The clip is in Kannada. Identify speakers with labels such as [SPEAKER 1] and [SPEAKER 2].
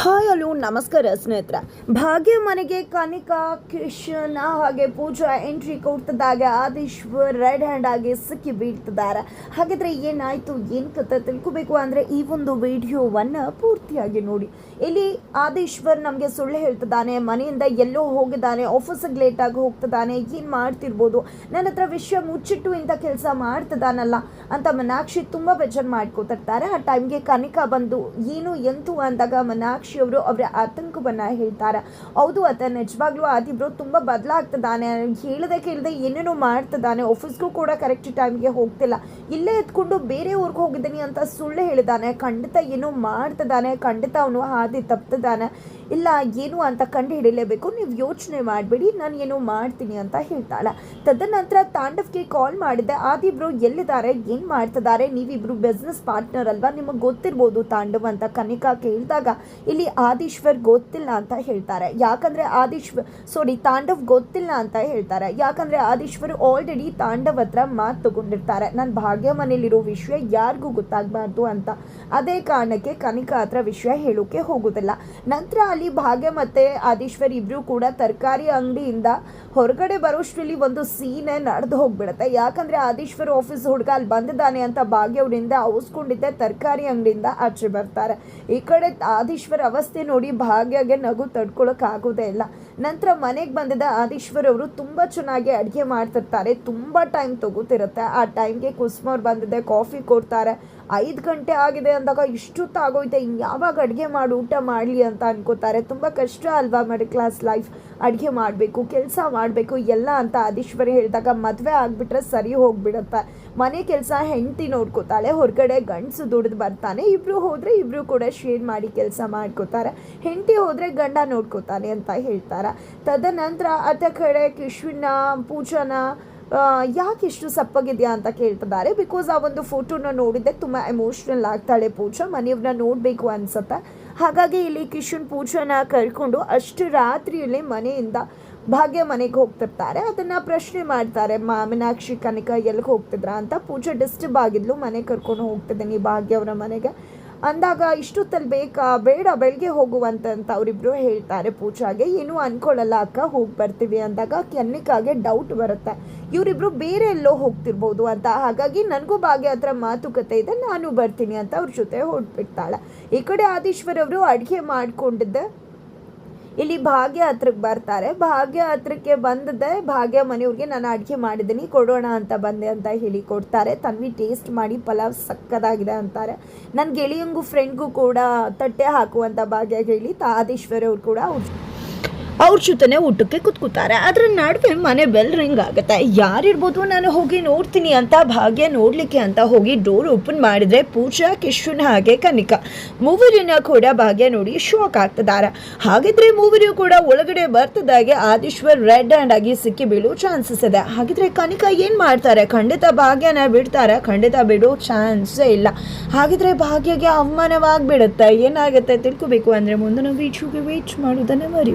[SPEAKER 1] ಹಾಯ್ ಹಲೋ ನಮಸ್ಕಾರ ಸ್ನೇಹಿತರ. ಭಾಗ್ಯ ಮನೆಗೆ ಕನಿಕಾ, ಕೃಷ್ಣ ಹಾಗೆ ಪೂಜಾ ಎಂಟ್ರಿ ಕೊಡ್ತಿದ್ದಾಗ. ಆದೀಶ್ವರ್ ರೆಡ್ ಹ್ಯಾಂಡ್ ಆಗಿ ಸಿಕ್ಕಿ ಬೀಳ್ತಿದ್ದಾರೆ. ಹಾಗಿದ್ರೆ ಏನಾಯ್ತು, ಏನು ಕತೆ ತಿಳ್ಕೊಬೇಕು ಅಂದರೆ ಈ ಒಂದು ವಿಡಿಯೋವನ್ನು ಪೂರ್ತಿಯಾಗಿ ನೋಡಿ. ಇಲ್ಲಿ ಆದೀಶ್ವರ್ ನಮಗೆ ಸುಳ್ಳು ಹೇಳ್ತಿದ್ದಾನೆ, ಮನೆಯಿಂದ ಎಲ್ಲೋ ಹೋಗಿದ್ದಾನೆ ಆಫೀಸಿಗೆ ಲೇಟಾಗಿ ಹೋಗ್ತಿದ್ದಾನೆ, ಏನು ಮಾಡ್ತಿರ್ಬೋದು? ನನ್ನ ಹತ್ರ ವಿಷಯ ಮುಚ್ಚಿಟ್ಟು ಇಂಥ ಕೆಲಸ ಮಾಡ್ತಿದ್ದಾನಲ್ಲ ಅಂತ ಮನಾಕ್ಷಿ ತುಂಬ ಬೇಜಾರು ಮಾಡ್ಕೋತಿರ್ತಾರೆ. ಆ ಟೈಮ್ಗೆ ಕನಿಕಾ ಬಂದು, ಏನು, ಎಂತು? ಅಂದಾಗ ಮನಾಕ್ಷಿ ಅವರು ಅವರ ಆತಂಕವನ್ನು ಹೇಳ್ತಾರೆ. ಹೌದು, ಆತ ನಿಜವಾಗ್ಲೂ ಆದಿಬ್ರು ತುಂಬ ಬದಲಾಗ್ತದಾನೆ ಹೇಳದೆ ಕೇಳದೆ ಏನೇನೋ ಮಾಡ್ತಿದ್ದಾನೆ. ಆಫೀಸ್ಗೂ ಕೂಡ ಕರೆಕ್ಟ್ ಟೈಮ್ಗೆ ಹೋಗ್ತಿಲ್ಲ. ಇಲ್ಲೇ ಎತ್ಕೊಂಡು ಬೇರೆ ಊರಿಗೆ ಹೋಗಿದ್ದೀನಿ ಅಂತ ಸುಳ್ಳು ಹೇಳಿದಾನೆ ಖಂಡಿತ ಏನೋ ಮಾಡ್ತಿದ್ದಾನೆ. ಖಂಡಿತ ಅವನು ಹಾದಿ ತಪ್ತಿದ್ದಾನೆ. ಇಲ್ಲ, ಏನು ಅಂತ ಕಂಡು ಹಿಡಿಲೇಬೇಕು ನೀವು ಯೋಚನೆ ಮಾಡಬೇಡಿ, ನಾನು ಏನೋ ಮಾಡ್ತೀನಿ ಅಂತ ಹೇಳ್ತಾಳೆ. ತದನಂತರ ತಾಂಡವ್ಗೆ ಕಾಲ್ ಮಾಡಿದೆ. ಆದಿಬ್ರು ಎಲ್ಲಿದ್ದಾರೆ? ಏನು ಮಾಡ್ತಿದ್ದಾರೆ? ನೀವಿಬ್ರು ಬಿಸ್ನೆಸ್ ಪಾರ್ಟ್ನರ್ ಅಲ್ವಾ? ನಿಮಗೆ ಗೊತ್ತಿರ್ಬೋದು ತಾಂಡವ್ ಅಂತ ಕನಿಕಾ ಕೇಳಿದಾಗ. ಇಲ್ಲಿ ಆದೀಶ್ವರ್ ಗೊತ್ತಿಲ್ಲ ಅಂತ ಹೇಳ್ತಾರೆ. ಯಾಕಂದರೆ ಆದೀಶ್ವರ್ ಸಾರಿ ತಾಂಡವ್ ಗೊತ್ತಿಲ್ಲ ಅಂತ ಹೇಳ್ತಾರೆ. ಯಾಕಂದರೆ ಆದೀಶ್ವರ್ ಆಲ್ರೆಡಿ ತಾಂಡವ್ ಹತ್ರ ಮಾತು ತಗೊಂಡಿರ್ತಾರೆ. ನನ್ನ ಭಾಗ್ಯ ಮನೇಲಿರೋ ವಿಷಯ ಯಾರಿಗೂ ಗೊತ್ತಾಗಬಾರ್ದು ಅಂತ. ಅದೇ ಕಾರಣಕ್ಕೆ ಕನಿಕಾ ಹತ್ರ ವಿಷಯ ಹೇಳೋಕೆ ಹೋಗೋದಿಲ್ಲ. ನಂತರ ಭಾಗ್ಯ ಮತ್ತೆ ಆದೀಶ್ವರ್ ಇಬ್ರು ಕೂಡ ತರಕಾರಿ ಅಂಗಡಿಯಿಂದ ಹೊರಗಡೆ ಬರೋಷ್ಟರಲ್ಲಿ ಒಂದು ಸೀನೆ ನಡೆದು ಹೋಗ್ಬಿಡುತ್ತೆ. ಯಾಕಂದ್ರೆ ಆದೀಶ್ವರ್ ಆಫೀಸ್ ಹುಡುಗ ಅಲ್ಲಿ ಬಂದಿದ್ದಾನೆ ಅಂತ ಭಾಗ್ಯ ಅವರಿಂದ ಅವಸ್ಕೊಂಡಿದ್ದೆ ತರಕಾರಿ ಅಂಗಡಿಯಿಂದ ಆಚೆ ಬರ್ತಾರೆ. ಈ ಕಡೆ ಆದೀಶ್ವರ್ ಅವಸ್ಥೆ ನೋಡಿ ಭಾಗ್ಯಗೆ ನಗು ತಡ್ಕೊಳಕ್ ಆಗೋದೇ ಇಲ್ಲ. ನಂತರ ಮನೆಗೆ ಬಂದಿದ್ದ ಆದೀಶ್ವರ್ ಅವರು ತುಂಬ ಚೆನ್ನಾಗಿ ಅಡುಗೆ ಮಾಡ್ತಿರ್ತಾರೆ, ತುಂಬ ಟೈಮ್ ತಗೋತಿರುತ್ತೆ. ಆ ಟೈಮ್ಗೆ ಕುಸುಮವ್ರು ಬಂದಿದೆ ಕಾಫಿ ಕೊಡ್ತಾರೆ. ಐದು ಗಂಟೆ ಆಗಿದೆ ಅಂದಾಗ ಇಷ್ಟೊತ್ತು ಆಗೋಯ್ತೆ ಇನ್ನು ಯಾವಾಗ ಅಡುಗೆ ಮಾಡಿ, ಊಟ ಮಾಡಲಿ ಅಂತ ಅನ್ಕೋತಾರೆ. ತುಂಬ ಕಷ್ಟ ಅಲ್ವಾ ಮಿಡಲ್ ಕ್ಲಾಸ್ ಲೈಫ್ ಅಡುಗೆ ಮಾಡಬೇಕು, ಕೆಲಸ ಮಾಡಬೇಕು, ಎಲ್ಲ ಅಂತ ಆದೀಶ್ವರಿ ಹೇಳಿದಾಗ ಮದುವೆ ಆಗಿಬಿಟ್ರೆ ಸರಿ ಹೋಗ್ಬಿಡುತ್ತೆ. ಮನೆ ಕೆಲಸ ಹೆಂಡತಿ ನೋಡ್ಕೋತಾಳೆ, ಹೊರಗಡೆ ಗಂಡಸು ದುಡಿದು ಬರ್ತಾನೆ ಇಬ್ಬರು ಹೋದರೆ ಇಬ್ಬರು ಕೂಡ ಶೇರ್ ಮಾಡಿ ಕೆಲಸ ಮಾಡ್ಕೋತಾರೆ. ಹೆಂಡತಿ ಹೋದರೆ ಗಂಡ ನೋಡ್ಕೋತಾನೆ ಅಂತ ಹೇಳ್ತಾರೆ. ತದನಂತರ ಅತ್ತ ಕಡೆ ಕಿಶ್ವಿನ ಪೂಜನ ಯಾಕೆ ಇಷ್ಟು ಸಪ್ಪಗಿದೆಯಾ ಅಂತ ಕೇಳ್ತಿದ್ದಾರೆ. ಬಿಕಾಸ್ ಆ ಒಂದು ಫೋಟೋನ ನೋಡಿದ್ದೆ ತುಂಬ ಎಮೋಷ್ನಲ್ ಆಗ್ತಾಳೆ ಪೂಜಾ. ಮನೆಯವ್ರನ್ನ ನೋಡಬೇಕು ಅನ್ಸುತ್ತೆ. ಹಾಗಾಗಿ ಇಲ್ಲಿ ಕಿಶನ್ ಪೂಜಾನ ಕರ್ಕೊಂಡು ಅಷ್ಟು ರಾತ್ರಿಯಲ್ಲಿ ಮನೆಯಿಂದ ಭಾಗ್ಯ ಮನೆಗೆ ಹೋಗ್ತಿರ್ತಾರೆ. ಅದನ್ನು ಪ್ರಶ್ನೆ ಮಾಡ್ತಾರೆ, ಮಾ, ಮೀನಾಕ್ಷಿ ಕನಕ ಎಲ್ಲಿಗೆ ಹೋಗ್ತಿದ್ರ? ಅಂತ. ಪೂಜಾ ಡಿಸ್ಟರ್ಬ್ ಆಗಿದ್ಲು, ಮನೆ ಕರ್ಕೊಂಡು ಹೋಗ್ತಿದ್ದೀನಿ ಭಾಗ್ಯ ಅವರ ಮನೆಗೆ. ಅಂದಾಗ ಇಷ್ಟೊತ್ತಲ್ಲಿ ಬೇಕಾ ಬೇಡ ಬೆಳಗ್ಗೆ ಹೋಗುವಂತ ಅಂತ ಅವರಿಬ್ರು ಹೇಳ್ತಾರೆ ಪೂಜಾಗೆ. ಏನೂ ಅನ್ಕೊಳ್ಳಲ್ಲ ಅಕ್ಕ, ಹೋಗಿ ಬರ್ತೀವಿ ಅಂದಾಗ ಕೆನ್ನಿಕಾಗೆ ಡೌಟ್ ಬರುತ್ತೆ. ಇವರಿಬ್ರು ಬೇರೆ ಎಲ್ಲೋ ಹೋಗ್ತಿರ್ಬೋದು ಅಂತ. ಹಾಗಾಗಿ ನನಗೂ ಭಾಗ್ಯ ಹತ್ರ ಮಾತುಕತೆ ಇದೆ, ನಾನು ಬರ್ತೀನಿ ಅಂತ ಅವ್ರ ಜೊತೆ ಹೊರಟ್ಬಿಡ್ತಾಳೆ. ಈ ಕಡೆ ಆದೀಶ್ವರ್ ಅವರು ಅಡುಗೆ ಮಾಡ್ಕೊಂಡಿದ್ದೆ ಇಲ್ಲಿ ಭಾಗ್ಯ ಹತ್ರಕ್ಕೆ ಬರ್ತಾರೆ. ಭಾಗ್ಯ ಹತ್ರಕ್ಕೆ ಬಂದದೆ ಭಾಗ್ಯ ಮನೆಯವ್ರಿಗೆ ನಾನು ಅಡುಗೆ ಮಾಡಿದ್ದೀನಿ, ಕೊಡೋಣ ಅಂತ ಬಂದೆ ಅಂತ ಹೇಳಿ ಕೊಡ್ತಾರೆ. ತನ್ವಿ ಟೇಸ್ಟ್ ಮಾಡಿ ಪಲಾವ್ ಸಕ್ಕದಾಗಿದೆ ಅಂತಾರೆ. ನನ್ನ ಗೆಳೆಯಂಗೂ ಫ್ರೆಂಡ್ಗೂ ಕೂಡ ತಟ್ಟೆ ಹಾಕುವಂಥ ಭಾಗ್ಯ ಹೇಳಿ ತಾದೇಶ್ವರಿ ಅವ್ರು ಕೂಡ ಅವ್ರ ಜೊತೆನೆ ಊಟಕ್ಕೆ ಕುತ್ಕೋತಾರೆ. ಅದ್ರ ನಡುವೆ ಮನೆ ಬೆಲ್ ರಿಂಗ್ ಆಗುತ್ತೆ. ಯಾರಿರ್ಬೋದು ನಾನು ಹೋಗಿ ನೋಡ್ತೀನಿ ಅಂತ, ಭಾಗ್ಯ ನೋಡ್ಲಿಕ್ಕೆ ಅಂತ ಹೋಗಿ ಡೋರ್ ಓಪನ್ ಮಾಡಿದ್ರೆ ಪೂಜಾ, ಕಿಶುನ್ ಹಾಗೆ ಕನಿಕಾ. ಮೂವರಿನ ಕೂಡ ಭಾಗ್ಯ ನೋಡಿ ಶಾಕ್ ಆಗ್ತಿದ್ದಾರೆ. ಹಾಗಿದ್ರೆ ಮೂವರಿಯು ಕೂಡ ಒಳಗಡೆ ಬರ್ತದಾಗೆ ಆದೀಶ್ವರ್ ರೆಡ್ ಹ್ಯಾಂಡ್ ಆಗಿ ಸಿಕ್ಕಿ ಬೀಳೋ ಚಾನ್ಸಸ್ ಇದೆ. ಹಾಗಿದ್ರೆ ಕನಿಕಾ ಏನ್ ಮಾಡ್ತಾರೆ? ಖಂಡಿತ ಭಾಗ್ಯನ ಬಿಡ್ತಾರೆ. ಖಂಡಿತ ಬಿಡೋ ಚಾನ್ಸೇ ಇಲ್ಲ. ಹಾಗಿದ್ರೆ ಭಾಗ್ಯಗೆ ಅವಮಾನವಾಗ್ಬಿಡುತ್ತೆ. ಏನಾಗುತ್ತೆ ತಿಳ್ಕೊಬೇಕು ಅಂದ್ರೆ ಮುಂದಿನ ವೀಡಿಯೋಗೆ ವೇಟ್ ಮಾಡೋದನ್ನ ಮರಿ